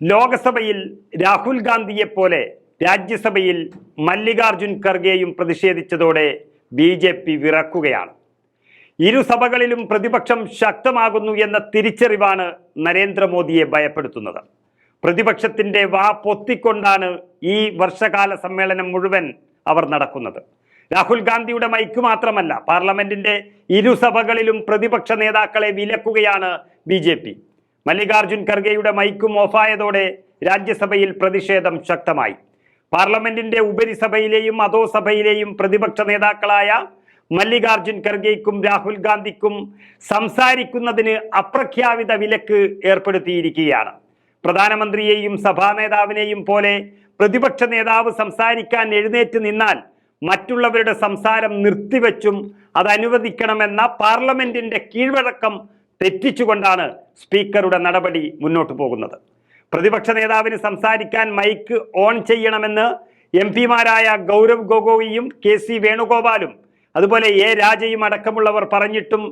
ലോകസഭയിൽ രാഹുൽ ഗാന്ധിയെ പോലെ രാജ്യസഭയിൽ മല്ലികാർജുൻ ഖർഗെയും പ്രതിഷേധിച്ചതോടെ ബി ജെ പി വിറക്കുകയാണ്. ഇരുസഭകളിലും പ്രതിപക്ഷം ശക്തമാകുന്നു എന്ന തിരിച്ചറിവാണ് നരേന്ദ്രമോദിയെ ഭയപ്പെടുത്തുന്നത്. പ്രതിപക്ഷത്തിന്റെ വാ പൊത്തിക്കൊണ്ടാണ് ഈ വർഷകാല സമ്മേളനം മുഴുവൻ അവർ നടക്കുന്നത്. രാഹുൽ ഗാന്ധിയുടെ മൈക്ക് മാത്രമല്ല പാർലമെന്റിന്റെ ഇരുസഭകളിലും പ്രതിപക്ഷ നേതാക്കളെ വിലക്കുകയാണ് ബി മല്ലികാർജുൻ ഖർഗെയുടെ മൈക്കും ഓഫായതോടെ രാജ്യസഭയിൽ പ്രതിഷേധം ശക്തമായി. പാർലമെന്റിന്റെ ഉപരിസഭയിലെയും അധോസഭയിലെയും പ്രതിപക്ഷ നേതാക്കളായ മല്ലികാർജുൻ ഖർഗെയ്ക്കും രാഹുൽ ഗാന്ധിക്കും സംസാരിക്കുന്നതിന് അപ്രഖ്യാപിത വിലക്ക് ഏർപ്പെടുത്തിയിരിക്കുകയാണ്. പ്രധാനമന്ത്രിയെയും സഭാ നേതാവിനെയും പോലെ പ്രതിപക്ഷ നേതാവ് സംസാരിക്കാൻ എഴുന്നേറ്റ് നിന്നാൽ മറ്റുള്ളവരുടെ സംസാരം നിർത്തിവെച്ചും അത് അനുവദിക്കണമെന്ന പാർലമെന്റിന്റെ കീഴ്വഴക്കം തെറ്റിച്ചുകൊണ്ടാണ് സ്പീക്കറുടെ നടപടി മുന്നോട്ട് പോകുന്നത്. പ്രതിപക്ഷ നേതാവിന് സംസാരിക്കാൻ മൈക്ക് ഓൺ ചെയ്യണമെന്ന് എം പിമാരായ ഗൗരവ് ഗൊഗോയിയും കെ സി വേണുഗോപാലും അതുപോലെ എ രാജയും അടക്കമുള്ളവർ പറഞ്ഞിട്ടും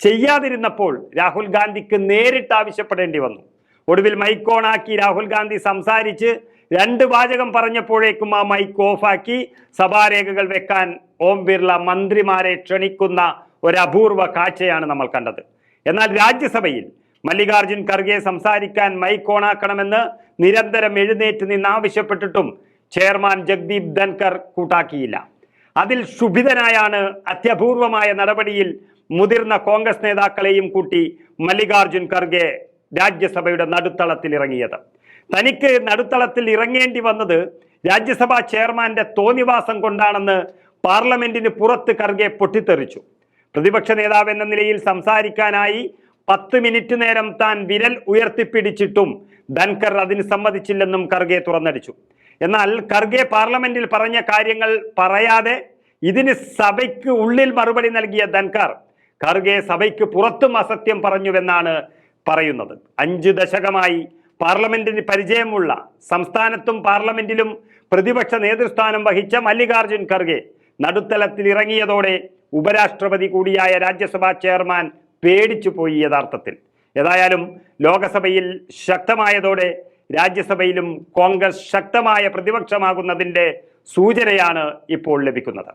ചെയ്യാതിരുന്നപ്പോൾ രാഹുൽ ഗാന്ധിക്ക് നേരിട്ട് ആവശ്യപ്പെടേണ്ടി വന്നു. ഒടുവിൽ മൈക്ക് ഓണാക്കി രാഹുൽ ഗാന്ധി സംസാരിച്ച് രണ്ട് വാചകം പറഞ്ഞപ്പോഴേക്കും ആ മൈക്ക് ഓഫാക്കി സഭാരേഖകൾ വെക്കാൻ ഓം ബിർള മന്ത്രിമാരെ ക്ഷണിക്കുന്ന ഒരു അപൂർവ കാഴ്ചയാണ് നമ്മൾ കണ്ടത്. എന്നാൽ രാജ്യസഭയിൽ മല്ലികാർജുൻ ഖർഗെ സംസാരിക്കാൻ മൈക്ക് ഓണാക്കണമെന്ന് നിരന്തരം എഴുന്നേറ്റ് നിന്ന് ആവശ്യപ്പെട്ടിട്ടും ചെയർമാൻ ജഗ്ദീപ് ധൻകർ കൂട്ടാക്കിയില്ല. അതിൽ ക്ഷുഭിതനായാണ് അത്യപൂർവമായ നടപടിയിൽ മുതിർന്ന കോൺഗ്രസ് നേതാക്കളെയും കൂട്ടി മല്ലികാർജുൻ ഖർഗെ രാജ്യസഭയുടെ നടുത്തളത്തിൽ ഇറങ്ങിയത്. തനിക്ക് നടുത്തളത്തിൽ ഇറങ്ങേണ്ടി വന്നത് രാജ്യസഭാ ചെയർമാന്റെ തോന്നിവാസം കൊണ്ടാണെന്ന് പാർലമെന്റിന് പുറത്ത് ഖർഗെ പൊട്ടിത്തെറിച്ചു. പ്രതിപക്ഷ നേതാവ് എന്ന നിലയിൽ സംസാരിക്കാനായി പത്ത് മിനിറ്റ് നേരം താൻ വിരൽ ഉയർത്തിപ്പിടിച്ചിട്ടും ധൻകർ അതിന് സമ്മതിച്ചില്ലെന്നും ഖർഗെ തുറന്നടിച്ചു. എന്നാൽ ഖർഗെ പാർലമെന്റിൽ പറഞ്ഞ കാര്യങ്ങൾ പറയാതെ ഇതിന് സഭയ്ക്ക് ഉള്ളിൽ മറുപടി നൽകിയ ധൻകർ ഖർഗെ സഭയ്ക്ക് പുറത്തും അസത്യം പറഞ്ഞുവെന്നാണ് പറയുന്നത്. അഞ്ച് ദശകമായി പാർലമെന്റിന് പരിചയമുള്ള സംസ്ഥാനത്തും പാർലമെന്റിലും പ്രതിപക്ഷ നേതൃസ്ഥാനം വഹിച്ച മല്ലികാർജുൻ ഖർഗെ നടുത്തലത്തിൽ ഇറങ്ങിയതോടെ ഉപരാഷ്ട്രപതി കൂടിയായ രാജ്യസഭാ ചെയർമാൻ പേടിച്ചു പോയി യഥാർത്ഥത്തിൽ. ഏതായാലും ലോകസഭയിൽ ശക്തമായതോടെ രാജ്യസഭയിലും കോൺഗ്രസ് ശക്തമായ പ്രതിപക്ഷമാകുന്നതിന്റെ സൂചനയാണ് ഇപ്പോൾ ലഭിക്കുന്നത്.